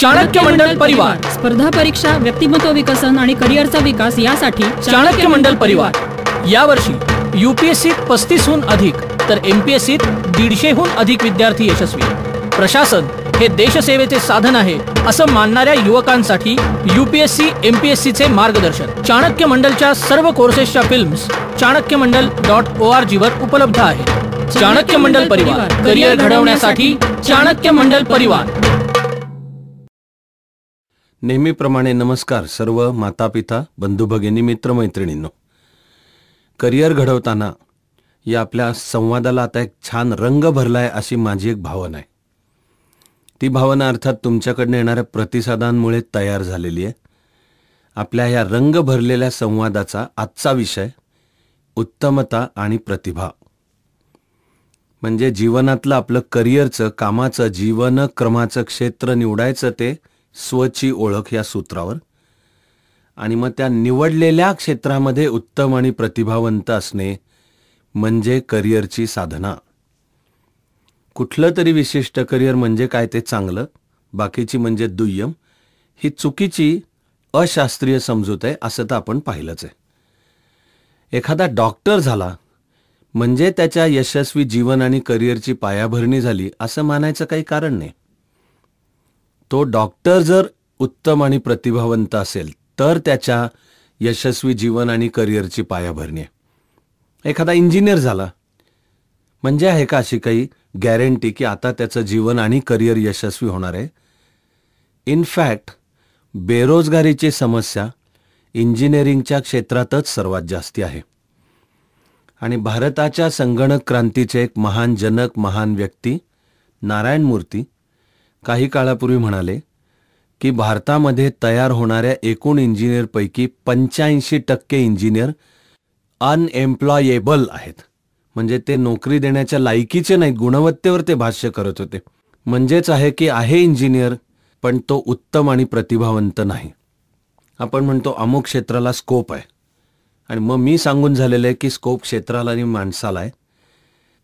चाणक्य मंडल परिवार. स्पर्धा परीक्षा व्यक्तिमत्व विकसन आणि करिअरचा विकास यासाठी चाणक्य मंडल परिवार. यावर्षी युपीएससी पस्तीसहून अधिक तर एमपीएससीत दीडशेहून अधिक विद्यार्थी यशस्वी. प्रशासन हे देशसेवेचे साधन आहे असं मानणाऱ्या युवकांसाठी युपीएससी एमपीएससीचे मार्गदर्शन. चाणक्य मंडलच्या सर्व कोर्सेसच्या films Chanakya Mandal dot O R जीवर उपलब्ध आहेत. चाणक्य मंडल परिवार. करिअर घडवण्यासाठी चाणक्य मंडल परिवार. नेहमीप्रमाणे नमस्कार सर्व माता पिता बंधू भगिनी मित्रमैत्रिणींनो. करिअर घडवताना या आपल्या संवादाला आता एक छान रंग भरलाय अशी माझी एक भावना आहे. ती भावना अर्थात तुमच्याकडनं येणाऱ्या प्रतिसादांमुळे तयार झालेली आहे. आपल्या ह्या रंग भरलेल्या संवादाचा आजचा विषय उत्तमता आणि प्रतिभा. म्हणजे जीवनातलं आपलं करिअरचं कामाचं जीवनक्रमाचं क्षेत्र निवडायचं ते स्वची ओळख या सूत्रावर. आणि मग त्या निवडलेल्या क्षेत्रामध्ये उत्तम आणि प्रतिभावंत असणे म्हणजे करिअरची साधना. कुठलं तरी विशिष्ट करिअर म्हणजे काय ते चांगलं बाकीची म्हणजे दुय्यम ही चुकीची अशास्त्रीय समजूत आहे असं तर आपण पाहिलंच आहे. एखादा डॉक्टर झाला म्हणजे त्याच्या यशस्वी जीवन आणि करिअरची पायाभरणी झाली असं मानायचं काही कारण नाही. तो डॉक्टर जर उत्तम आणि प्रतिभावंत असेल तर त्याच्या यशस्वी जीवन आणि करिअरची पायाभरणी आहे. एखादा इंजिनियर झाला म्हणजे आहे का अशी काही गॅरंटी की आता त्याचं जीवन आणि करिअर यशस्वी होणार आहे? इनफॅक्ट बेरोजगारीची समस्या इंजिनिअरिंगच्या क्षेत्रातच सर्वात जास्ती आहे. आणि भारताच्या संगणक क्रांतीचे एक महान जनक महान व्यक्ती नारायण मूर्ती काही काळापूर्वी म्हणाले की भारतामध्ये तयार होणाऱ्या एकूण इंजिनियरपैकी पंच्याऐंशी टक्के इंजिनियर अनएम्प्लॉयेबल आहेत. म्हणजे ते नोकरी देण्याच्या लायकीचे नाहीत गुणवत्तेवर ते भाष्य करत होते. म्हणजेच आहे की आहे इंजिनियर पण तो उत्तम आणि प्रतिभावंत नाही. आपण म्हणतो अमुक क्षेत्राला स्कोप आहे. आणि मग मी सांगून झालेलं आहे की स्कोप क्षेत्राला आणि माणसाला आहे.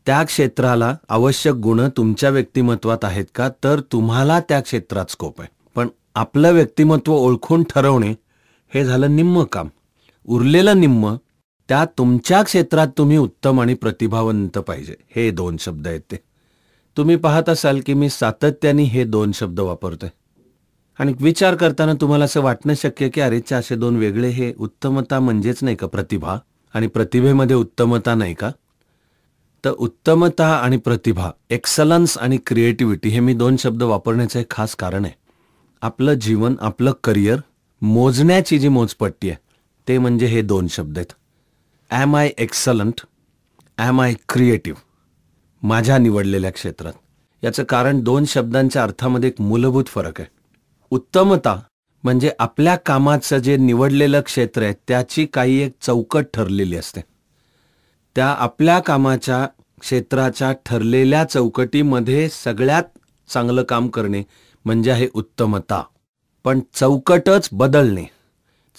त्या क्षेत्राला आवश्यक गुण तुमच्या व्यक्तिमत्वात आहेत का? तर तुम्हाला त्या क्षेत्रात स्कोप आहे. पण आपलं व्यक्तिमत्व ओळखून ठरवणे हे झालं निम्म काम. उरलेलं निम्म त्या तुमच्या क्षेत्रात तुम्ही उत्तम आणि प्रतिभावंत पाहिजे. हे दोन शब्द आहेत ते. तुम्ही पाहत असाल की मी सातत्याने हे दोन शब्द वापरतोय. आणि विचार करताना तुम्हाला असं वाटणं शक्य की अरेच्या असे दोन वेगळे हे उत्तमता म्हणजेच नाही का प्रतिभा? आणि प्रतिभेमध्ये उत्तमता नाही का? तर उत्तमता आणि प्रतिभा एक्सलन्स आणि क्रिएटिव्हिटी हे मी दोन शब्द वापरण्याचं एक खास कारण आहे. आपलं जीवन आपलं करिअर मोजण्याची जी मोजपट्टी आहे ते म्हणजे हे दोन शब्द आहेत. Am I excellent am I creative माझ्या निवडलेल्या क्षेत्रात. याचं कारण दोन शब्दांच्या अर्थामध्ये एक मूलभूत फरक आहे. उत्तमता म्हणजे आपल्या कामाचं जे निवडलेलं क्षेत्र आहे त्याची काही एक चौकट ठरलेली असते. त्या आपल्या कामाच्या क्षेत्राच्या ठरलेल्या चौकटीमध्ये सगळ्यात चांगलं काम करणे म्हणजे आहे उत्तमता. पण चौकटच बदलणे.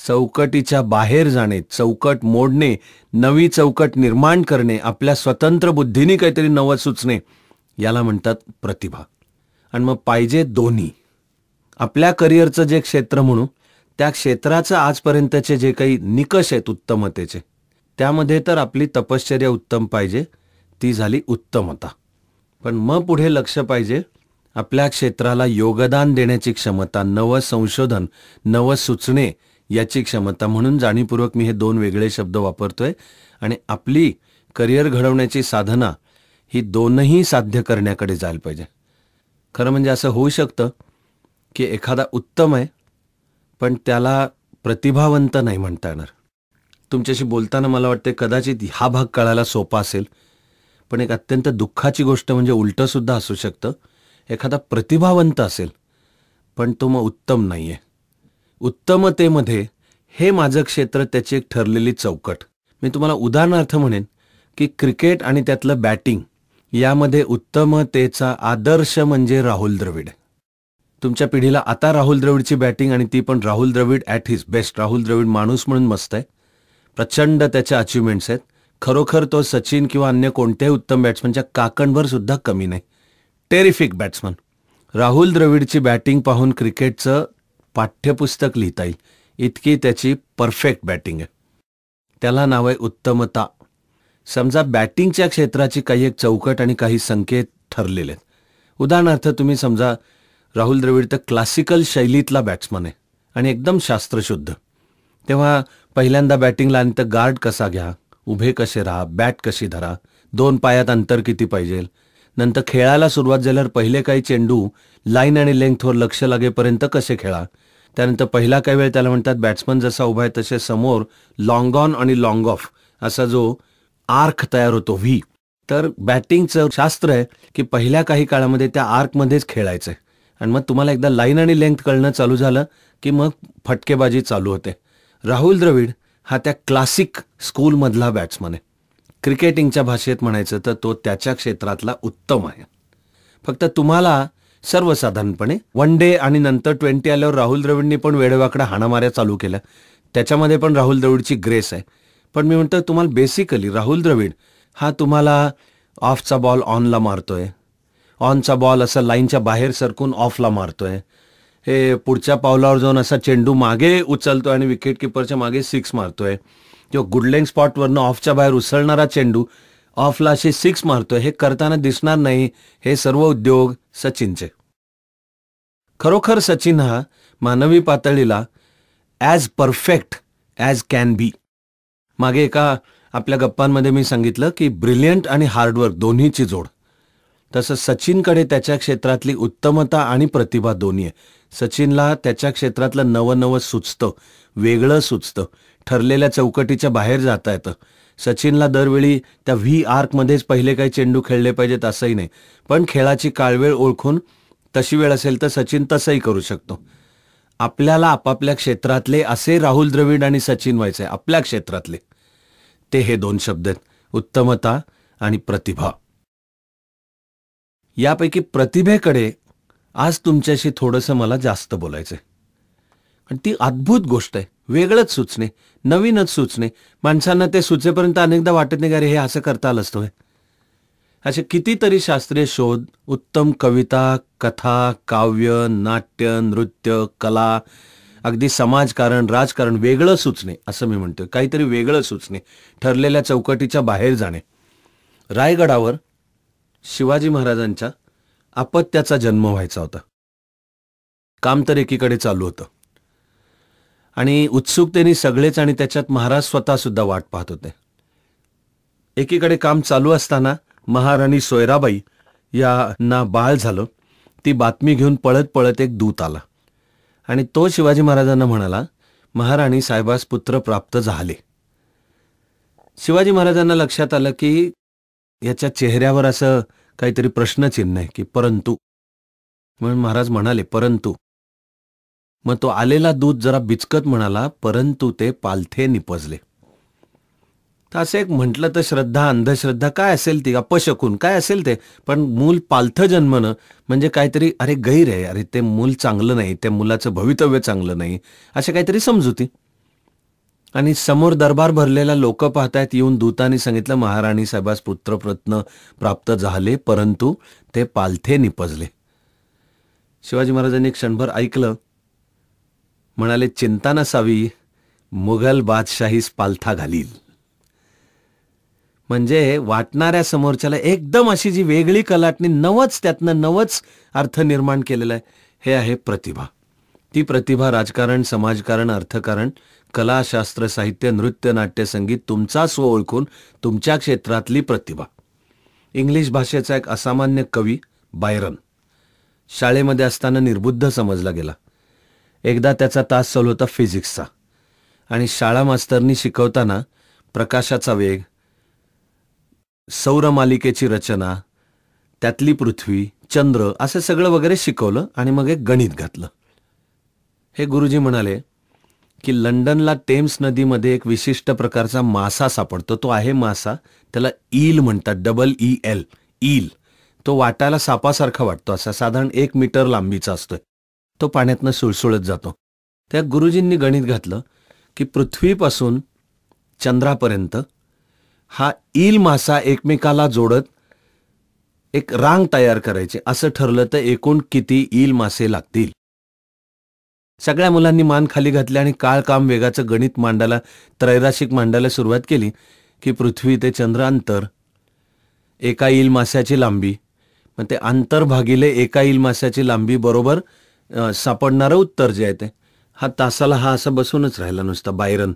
चौकटीच्या बाहेर जाणे चौकट मोडणे नवी चौकट निर्माण करणे आपल्या स्वतंत्र बुद्धीने काहीतरी नवं सुचणे याला म्हणतात प्रतिभा. आणि मग पाहिजे दोन्ही. आपल्या करिअरचं जे क्षेत्र म्हणू त्या क्षेत्राचं आजपर्यंतचे जे काही निकष आहेत उत्तमतेचे त्यामध्ये तर आपली तपश्चर्या उत्तम पाहिजे. ती झाली उत्तमता. पण मग पुढे लक्ष पाहिजे आपल्या क्षेत्राला योगदान देण्याची क्षमता नवं संशोधन नवं सुचणे याची क्षमता म्हणून जाणीवपूर्वक मी हे दोन वेगळे शब्द वापरतोय. आणि आपली करिअर घडवण्याची साधना ही दोनही साध्य करण्याकडे जायला पाहिजे. खरं म्हणजे असं होऊ शकतं की एखादा उत्तम आहे पण त्याला प्रतिभावंत नाही म्हणता येणार. तुमच्याशी बोलताना मला वाटते कदाचित हा भाग कळायला सोपा असेल. पण एक अत्यंत दुःखाची गोष्ट म्हणजे उलटं सुद्धा असू शकतं. एखादा प्रतिभावंत असेल. पण तो मग उत्तम नाही आहे उत्तमतेमध्ये हे माझं क्षेत्र त्याची एक ठरलेली चौकट. मी तुम्हाला उदाहरणार्थ म्हणेन की क्रिकेट आणि त्यातलं बॅटिंग यामध्ये उत्तमतेचा आदर्श म्हणजे राहुल द्रविड. तुमच्या पिढीला आता राहुल द्रविडची बॅटिंग आणि ती पण Rahul Dravid at his best Rahul Dravid माणूस म्हणून मस्त आहे. प्रचंड त्याच्या अचिव्हमेंट्स आहेत. खरोखर तो सचिन किंवा अन्य कोणत्याही उत्तम बॅट्समनच्या काकणभर सुद्धा कमी नाही. टेरिफिक बॅट्समन राहुल द्रविडची बॅटिंग पाहून क्रिकेटचं पाठ्यपुस्तक लिहिता येईल. इतकी त्याची परफेक्ट बॅटिंग आहे. त्याला नाव आहे उत्तमता. समजा बॅटिंगच्या क्षेत्राची काही एक चौकट आणि काही संकेत ठरलेले आहेत. उदाहरणार्थ तुम्ही समजा राहुल द्रविड तर क्लासिकल शैलीतला बॅट्समन आहे. आणि एकदम शास्त्रशुद्ध. तेव्हा पहिल्यांदा बॅटिंगला आणि तर गार्ड कसा घ्या? उभे कसे राहा? बॅट कशी धरा? दोन पायात अंतर किती पाहिजे? नंतर खेळायला सुरुवात झाल्यावर पहिले काही चेंडू लाईन आणि लेंथवर लक्ष लागेपर्यंत कसे खेळा? त्यानंतर पहिला काही वेळ त्याला म्हणतात बॅट्समन जसा उभा आहे तसे समोर लॉंग ऑन आणि लॉंग ऑफ असा जो आर्क तयार होतो व्ही तर बॅटिंगचं शास्त्र आहे की पहिल्या काही काळामध्ये त्या आर्कमध्येच खेळायचं. आहे आणि मग तुम्हाला एकदा लाईन आणि लेंथ कळणं चालू झालं की मग फटकेबाजी चालू होते. राहुल द्रविड हा त्या क्लासिक स्कूलमधला बॅट्समन आहे. क्रिकेटिंगच्या भाषेत म्हणायचं तर तो त्याच्या क्षेत्रातला उत्तम आहे. फक्त तुम्हाला सर्वसाधारणपणे वन डे आणि नंतर ट्वेंटी आल्यावर राहुल द्रविडनी पण वेळेवाकडे हाणामाऱ्या चालू केल्या. त्याच्यामध्ये पण राहुल द्रविडची ग्रेस आहे. पण मी म्हणतो तुम्हाला बेसिकली राहुल द्रविड हा तुम्हाला ऑफचा बॉल ऑनला मारतोय. ऑनचा बॉल असा लाईनच्या बाहेर सरकून ऑफला मारतोय. पुढच्या पावलावर जाऊन असा चेंडू मागे उचलतोय आणि विकेट किपरच्या मागे सिक्स मारतोय. किंवा गुडलेंग स्पॉटवरनं ऑफच्या बाहेर उसळणारा चेंडू ऑफला असे सिक्स मारतोय. हे करताना दिसणार नाही. हे सर्व उद्योग सचिनचे. खरोखर सचिन हा मानवी पातळीला as perfect as can be मागे एका आपल्या गप्पांमध्ये मी सांगितलं की ब्रिलियंट आणि हार्डवर्क दोन्हीची जोड. तसं सचिनकडे त्याच्या क्षेत्रातली उत्तमता आणि प्रतिभा दोन्ही आहे. सचिनला त्याच्या क्षेत्रातलं नवं नवं सुचतं वेगळं सुचतं ठरलेल्या चौकटीच्या बाहेर जाता येतं. सचिनला दरवेळी त्या व्ही आर्कमध्येच पहिले काही चेंडू खेळले पाहिजेत असंही नाही. पण खेळाची काळवेळ ओळखून तशी वेळ असेल तर सचिन तसंही करू शकतो. आपल्याला आपापल्या क्षेत्रातले असे राहुल द्रविड आणि सचिन व्हायचे आपल्या क्षेत्रातले. ते हे दोन शब्द आहेत. उत्तमता आणि प्रतिभा. यापैकी प्रतिभेकडे आज तुमच्याशी थोडंसं मला जास्त बोलायचंय. आणि ती अद्भुत गोष्ट आहे. वेगळंच सुचणे नवीनच सुचणे. माणसांना ते सुचेपर्यंत अनेकदा वाटत नाही अरे हे असं करता आलं असतं असे कितीतरी शास्त्रीय शोध उत्तम कविता कथा काव्य नाट्य नृत्य कला अगदी समाजकारण राजकारण वेगळं सुचणे असं मी म्हणतोय. काहीतरी वेगळं सुचणे ठरलेल्या चौकटीच्या बाहेर जाणे. रायगडावर शिवाजी महाराजांच्या अपत्याचा जन्म व्हायचा होता. काम तर एकीकडे चालू होतं. आणि उत्सुकतेने सगळेच आणि त्याच्यात महाराज स्वतः सुद्धा वाट पाहत होते. एकीकडे काम चालू असताना महाराणी सोयराबाई यांना बाळ झालं. ती बातमी घेऊन पळत पळत एक दूत आला. आणि तो शिवाजी महाराजांना म्हणाला महाराणी साहेबास पुत्र प्राप्त झाले. शिवाजी महाराजांना लक्षात आलं की याच्या चेहऱ्यावर असं काहीतरी प्रश्नचिन्ह आहे की परंतु. म्हणून महाराज म्हणाले परंतु. मग तो आलेला दूध जरा बिचकत म्हणाला परंतु ते पालथे निपजले. तर असं एक म्हटलं तर श्रद्धा अंधश्रद्धा काय असेल ती? अपशकून काय असेल ते? पण मूल पालथं जन्मनं म्हणजे काहीतरी अरे गैर आहे अरे ते मूल चांगलं नाही त्या मुलाचं भवितव्य चांगलं नाही असे काहीतरी समजुती. आणि समोर दरबार भरलेला लोक पाहतायत येऊन दूतांनी सांगितलं महाराणी साहेबास पुत्रप्रत्न प्राप्त झाले परंतु ते पालथे निपजले. शिवाजी महाराजांनी क्षणभर ऐकलं. म्हणाले चिंता नसावी मुघल बादशाहीस पालथा घालील. म्हणजे वाटणाऱ्या समोरच्याला एकदम अशी जी वेगळी कलाटणी नवच त्यातनं नवच अर्थ निर्माण केलेला आहे हे आहे प्रतिभा. ती प्रतिभा राजकारण समाजकारण अर्थकारण कला शास्त्र साहित्य नृत्य नाट्य संगीत तुमचा स्व ओळखून तुमच्या क्षेत्रातली प्रतिभा. इंग्लिश भाषेचा एक असामान्य कवी बायरन. शाळेमध्ये असताना निर्बुद्ध समजला गेला. एकदा त्याचा तास चालू होता फिजिक्सचा. आणि शाळा मास्तरनी शिकवताना प्रकाशाचा वेग सौरमालिकेची रचना त्यातली पृथ्वी चंद्र असं सगळं वगैरे शिकवलं आणि मग एक गणित घातलं. हे गुरुजी म्हणाले की लंडनला टेम्स नदीमध्ये एक विशिष्ट प्रकारचा मासा सापडतो. तो आहे मासा. त्याला ईल म्हणतात. Double E L. ईल. तो वाटायला सापासारखा वाटतो. असा साधारण एक मीटर लांबीचा असतोय. तो पाण्यातनं सुळसुळत जातो. त्या गुरुजींनी गणित घातलं की पृथ्वीपासून चंद्रापर्यंत हा ईल मासा एकमेकाला जोडत एक रांग तयार करायची. असं ठरलं तर एकूण किती ईल मासे लागतील? सगळ्या मुलांनी मान खाली घातली आणि काळ काम वेगाचं गणित मांडायला त्रैराशिक मांडायला सुरुवात केली की पृथ्वी ते चंद्र अंतर. एका ईल मास्याची लांबी. मग ते अंतर भागिले एका ईल मास्याची लांबी बरोबर सापडणारं उत्तर जे आहे ते. हा तासाला हा असा बसूनच राहिला नुसता बायरन.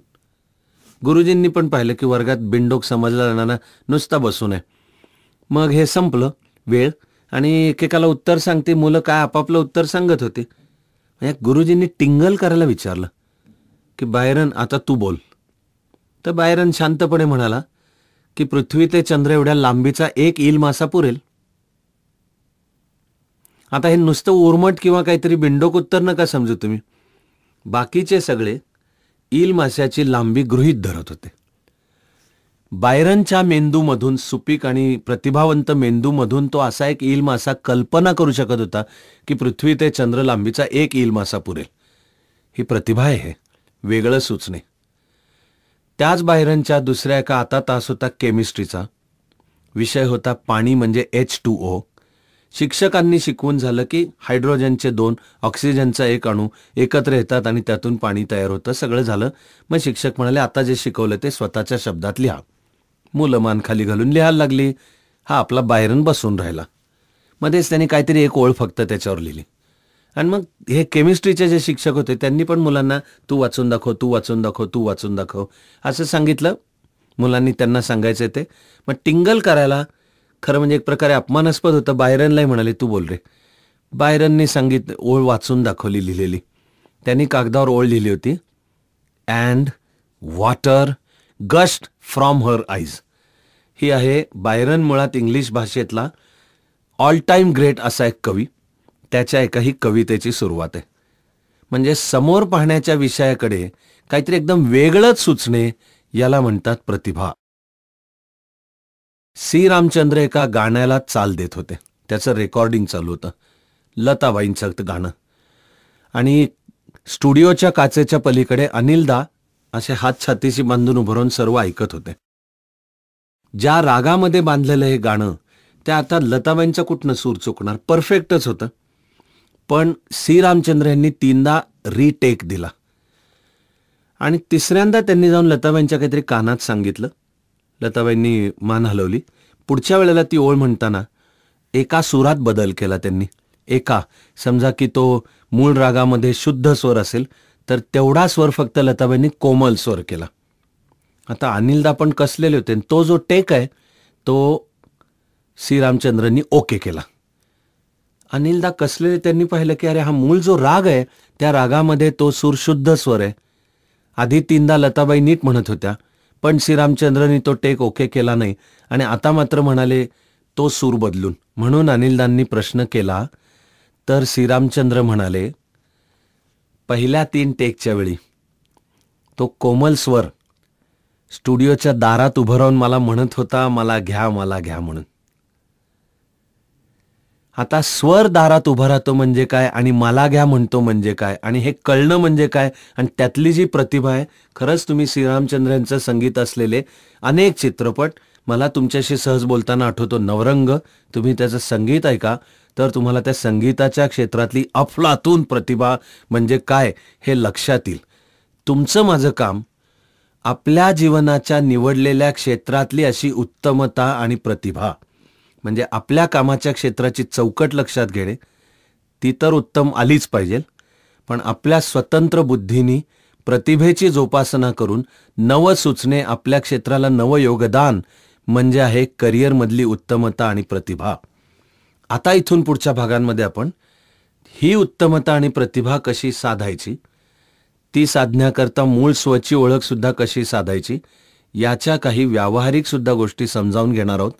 गुरुजींनी पण पाहिलं की वर्गात बिंडोक समजला जाणारा नुसता बसून आहे. मग हे संपलं वेळ. आणि एकेकाला उत्तर सांगते मुलं काय आपापलं उत्तर सांगत होती. म्हणजे गुरुजींनी टिंगल करायला विचारलं की बायरन आता तू बोल. तर बायरन शांतपणे म्हणाला की पृथ्वी ते चंद्र एवढ्या लांबीचा एक ईल मासा पुरेल. आता हे नुसतं उर्मट किंवा काहीतरी बिंडोक उत्तर नका समजू तुम्ही. बाकीचे सगळे ईल माशाची लांबी गृहीत धरत होते. बायरनच्या मेंदूमधून सुपीक आणि प्रतिभावंत मेंदूमधून तो असा एक ईल मासा कल्पना करू शकत होता की पृथ्वी ते चंद्र लांबीचा एक ईल मासा पुरेल. ही प्रतिभा आहे वेगळं सुचणे. त्याच बायरनच्या दुसऱ्या एका आता तास होता केमिस्ट्रीचा. विषय होता पाणी म्हणजे एच टू ओ. शिक्षकांनी शिकवून झालं की हायड्रोजनचे दोन ऑक्सिजनचा एक अणू एकत्र येतात आणि त्यातून पाणी तयार होतं. सगळं झालं. मग शिक्षक म्हणाले आता जे शिकवलं ते स्वतःच्या शब्दात लिहा. मुलं मान खाली घालून लिहायला लागली. हा आपला बायरन बसून राहिला. मध्येच त्यांनी काहीतरी एक ओळ फक्त त्याच्यावर लिहिली. आणि मग हे केमिस्ट्रीचे जे शिक्षक होते त्यांनी पण मुलांना तू वाचून दाखव तू वाचून दाखव तू वाचून दाखव असं सांगितलं. मुलांनी त्यांना सांगायचं ते. मग टिंगल करायला खरं म्हणजे एक प्रकारे अपमानास्पद होतं. बायरनलाही म्हणाले तू बोल रे. बायरनने सांगित ओळ वाचून दाखवली लिहिलेली. त्यांनी कागदावर ओळ लिहिली होती. And water gust from her eyes. ही आहे बायरन मुळात इंग्लिश भाषेतला ऑल टाईम ग्रेट असा एक कवी. त्याच्या एकाही कवितेची सुरुवात आहे. म्हणजे समोर पाहण्याच्या विषयाकडे काहीतरी एकदम वेगळंच सुचणे याला म्हणतात प्रतिभा. सी. रामचंद्र एका गाण्याला चाल देत होते. त्याचं रेकॉर्डिंग चालू होतं. लताबाईंचं गाणं. आणि स्टुडिओच्या काचेच्या पलीकडे अनिलदा असे हात छातीशी बांधून उभं राहून सर्व ऐकत होते. ज्या रागामध्ये बांधलेलं हे गाणं त्या आता लताबाईंचा कुठनं सूर चुकणार? परफेक्टच होतं. पण सी. रामचंद्र यांनी तीनदा रिटेक दिला. आणि तिसऱ्यांदा त्यांनी जाऊन लताबाईंच्या काहीतरी कानात सांगितलं. लताबाईंनी मान हलवली. पुढच्या वेळेला ती ओळ म्हणताना एका सुरात बदल केला त्यांनी. एका समजा की तो मूळ रागामध्ये शुद्ध स्वर असेल तर तेवढा स्वर फक्त लताबाईंनी कोमल स्वर केला. आता अनिलदा पण कसलेले होते आणि तो जो टेक आहे तो सी रामचंद्रनी ओके केला. अनिलदा कसलेले त्यांनी पाहिलं की अरे हा मूळ जो राग आहे त्या रागामध्ये तो सूर शुद्ध स्वर आहे. आधी तीनदा लताबाई नीट म्हणत होत्या पण श्रीरामचंद्रनी तो टेक ओके केला नाही. आणि आता मात्र म्हणाले तो सूर बदलून. म्हणून अनिलदांनी प्रश्न केला तर श्रीरामचंद्र म्हणाले पहिल्या तीन टेकच्या वेळी. तो कोमल स्वर स्टुडिओच्या दारात उभं राहून मला म्हणत होता मला घ्या मला घ्या म्हणून. आता स्वर दारात उभा राहतो म्हणजे काय आणि मला घ्या म्हणतो म्हणजे काय आणि हे कळणं म्हणजे काय आणि त्यातली जी प्रतिभा आहे खरंच तुम्ही श्रीरामचंद्र यांचं संगीत असलेले अनेक चित्रपट मला तुमच्याशी सहज बोलताना आठवतो नवरंग. तुम्ही त्याचं संगीत ऐका. तर तुम्हाला त्या संगीताच्या क्षेत्रातली अफलातून प्रतिभा म्हणजे काय हे लक्षात येईल तुमचं माझं काम आपल्या जीवनाच्या निवडलेल्या क्षेत्रातली अशी उत्तमता आणि प्रतिभा म्हणजे आपल्या कामाच्या क्षेत्राची चौकट लक्षात घेणे ती तर उत्तम आलीच पाहिजे. पण आपल्या स्वतंत्र बुद्धीनी प्रतिभेची जोपासना करून नवं सुचणे आपल्या क्षेत्राला नवं योगदान म्हणजे आहे करिअरमधली उत्तमता आणि प्रतिभा. आता इथून पुढच्या भागांमध्ये आपण ही उत्तमता आणि प्रतिभा कशी साधायची? ती साधण्याकरता मूळ स्वची ओळख सुद्धा कशी साधायची? याच्या काही व्यावहारिक सुद्धा गोष्टी समजावून घेणार आहोत.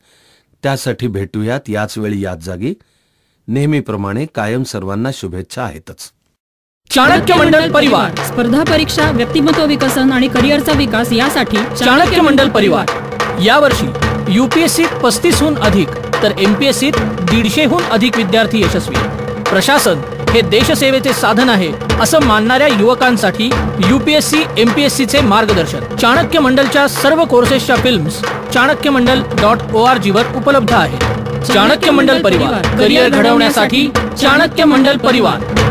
त्यासाठी भेटूयात याच वेळी याच जागी. नेहमीप्रमाणे कायम सर्वांना शुभेच्छा आहेतच. चाणक्य मंडल परिवार. स्पर्धा परीक्षा व्यक्तिमत्व विकसन आणि करिअरचा विकास यासाठी चाणक्य मंडल परिवार. यावर्षी युपीएससीत पस्तीसहून अधिक तर एमपीएससीत दीडशेहून अधिक विद्यार्थी यशस्वी. प्रशासन हे देशसेवेचे साधन आहे असं मानणाऱ्या युवकांसाठी युपीएससी एमपीएससीचे मार्गदर्शन. चाणक्य मंडलच्या सर्व कोर्सेसच्या films Chanakya Mandal dot O R जीवर उपलब्ध आहे. चाणक्य मंडल परिवार करिअर घडवण्यासाठी चाणक्य मंडल परिवार.